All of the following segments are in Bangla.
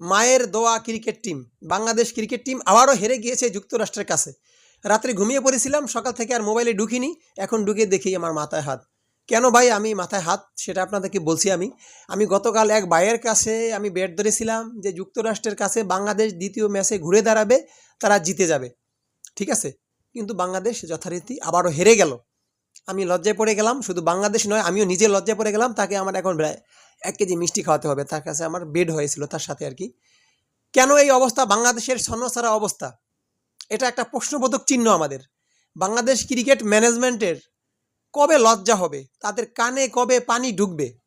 মায়ের দোয়া cricket team. Bangladesh cricket team আবারও হেরে গিয়েছে যুক্তরাষ্ট্রের কাছে। রাত্রে ঘুমিয়ে পড়েছিলাম, সকাল থেকে আর মোবাইলে ঢুকিনি, এখন ঢুকে দেখি আমার মাথায় হাত। কেন ভাই আমি মাথায় হাত, সেটা আপনাদেরকে বলছি আমি। আমি গতকাল এক ভাইয়ের কাছে আমি ব্যাট ধরেছিলাম যে যুক্তরাষ্ট্রের কাছে বাংলাদেশ দ্বিতীয় ম্যাচে ঘুরে দাঁড়াবে, তারা জিতে যাবে। ঠিক আছে? কিন্তু বাংলাদেশ যথারীতি আবারও হেরে গেল। আমি লজ্জায় পড়ে গেলাম, শুধু বাংলাদেশ নয়, আমিও নিজে লজ্জায় পড়ে গেলাম, তাকে আমার এখন এক কেজি মিষ্টি খাওয়াতে হবে। তার কাছে আমার বেড হয়েছিল তার সাথে আর কি। কেন এই অবস্থা? বাংলাদেশের ছন্নছাড়া অবস্থা। এটা একটা প্রশ্নবোধক চিহ্ন আমাদের। বাংলাদেশ ক্রিকেট ম্যানেজমেন্টের কবে লজ্জা হবে? তাদের কানে কবে পানি ঢুকবে?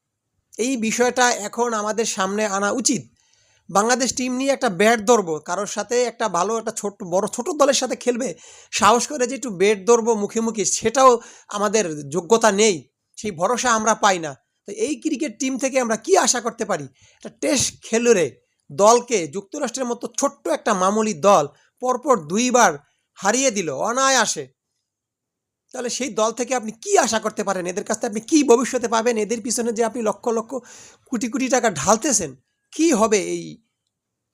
এই বিষয়টা এখন আমাদের সামনে আনা উচিত। বাংলাদেশ টিম নিয়ে একটা ব্যাট ধরবো, কারোর সাথে একটা ভালো, একটা ছোট, বড়, ছোট দলের সাথে খেলবে। সাহস করে যে একটু ব্যাট ধরবো মুখে মুখে, সেটাও আমাদের যোগ্যতা নেই। সেই ভরসা আমরা পাই না। তো এই ক্রিকেট টিম থেকে আমরা কি আশা করতে পারি? একটা টেস্ট খেলুড়ে দলকে, যুক্তরাষ্ট্রের মতো ছোট্ট একটা মামুলি দল পরপর দুইবার হারিয়ে দিল, অনায়াসে। তাহলে সেই দল থেকে আপনি কি আশা করতে পারেন? এদের কাছ থেকে আপনি কী ভবিষ্যতে পাবেন? এদের পিছনে যে আপনি লক্ষ লক্ষ কোটি কোটি টাকা ঢালতেছেন, কি হবে এই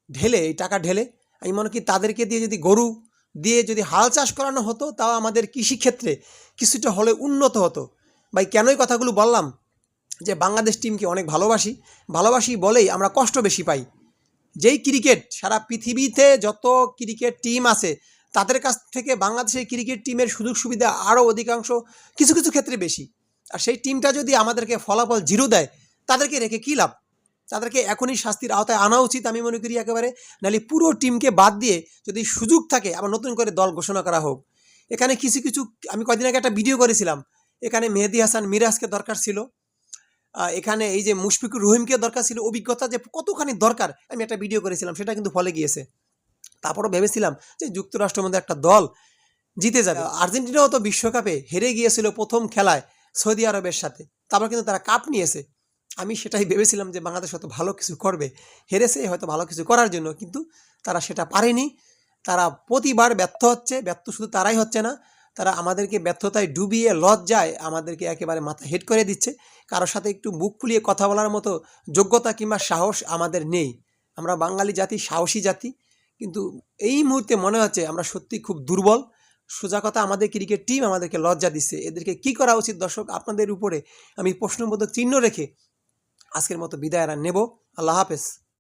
ঢেলে, এই টাকা ঢেলে? আমি মনে করি তাদেরকে দিয়ে যদি গরু দিয়ে যদি হাল চাষ করানো হতো, তাও আমাদের কৃষিক্ষেত্রে কিছুটা হলে উন্নত হতো। ভাই কেনই কথাগুলো বললাম? যে বাংলাদেশ টিমকে অনেক ভালোবাসি ভালোবাসি বলেই আমরা কষ্ট বেশি পাই। যেই ক্রিকেট, সারা পৃথিবীতে যত ক্রিকেট টিম আছে, তাদের কাছ থেকে বাংলাদেশের ক্রিকেট টিমের সুযোগ সুবিধা আরও অধিকাংশ কিছু কিছু ক্ষেত্রে বেশি। আর সেই টিমটা যদি আমাদেরকে ফলাফল জিরো দেয়, তাদেরকে রেখে কী লাভ? তাদেরকে এখনই শাস্তির আওতায় আনা উচিত আমি মনে করি একেবারে। নাহলে পুরো টিমকে বাদ দিয়ে যদি সুযোগ থাকে, আবার নতুন করে দল ঘোষণা করা হোক। এখানে কিছু কিছু, আমি কদিন আগে একটা ভিডিও করেছিলাম। এখানে মেহেদি হাসান মিরাজকে দরকার ছিল। এখানে এই যে মুশফিকুর রহিমকে দরকার ছিল অভিজ্ঞতা যে কতখানি দরকার। আমি একটা ভিডিও করেছিলাম, সেটা কিন্তু ফলে গিয়েছে। তারপরও ভেবেছিলাম যে যুক্তরাষ্ট্রের মধ্যে একটা দল জিতে যাবে। আর্জেন্টিনাও তো বিশ্বকাপে হেরে গিয়েছিল প্রথম খেলায় সৌদি আরবের সাথে। তারপর কিন্তু তারা কাপ নিয়েছে। আমি সেটাই ভেবেছিলাম যে বাংলাদেশ হয়তো ভালো কিছু করবে। হেরেছে, হয়তো ভালো কিছু করার জন্য, কিন্তু তারা সেটা পারেনি। তারা প্রতিবার ব্যর্থ হচ্ছে, ব্যর্থ শুধু তারাই হচ্ছে না তারা আমাদেরকে ব্যর্থতায় ডুবিয়ে লজ্জায় আমাদেরকে একেবারে মাথা হেড করে দিচ্ছে। কারোর সাথে একটু বুক ফুলিয়ে কথা বলার মতো যোগ্যতা কিংবা সাহস আমাদের নেই। আমরা বাঙালি জাতি, সাহসী জাতি, কিন্তু এই মুহূর্তে মনে হচ্ছে আমরা সত্যি খুব দুর্বল। সোজা কথা, আমাদের ক্রিকেট টিম আমাদেরকে লজ্জা দিচ্ছে। এদেরকে কি করা উচিত দর্শক? আপনাদের উপরে আমি প্রশ্নবোধক চিহ্ন রেখে আজকের মতো বিদায় নেব। আল্লাহ হাফেজ।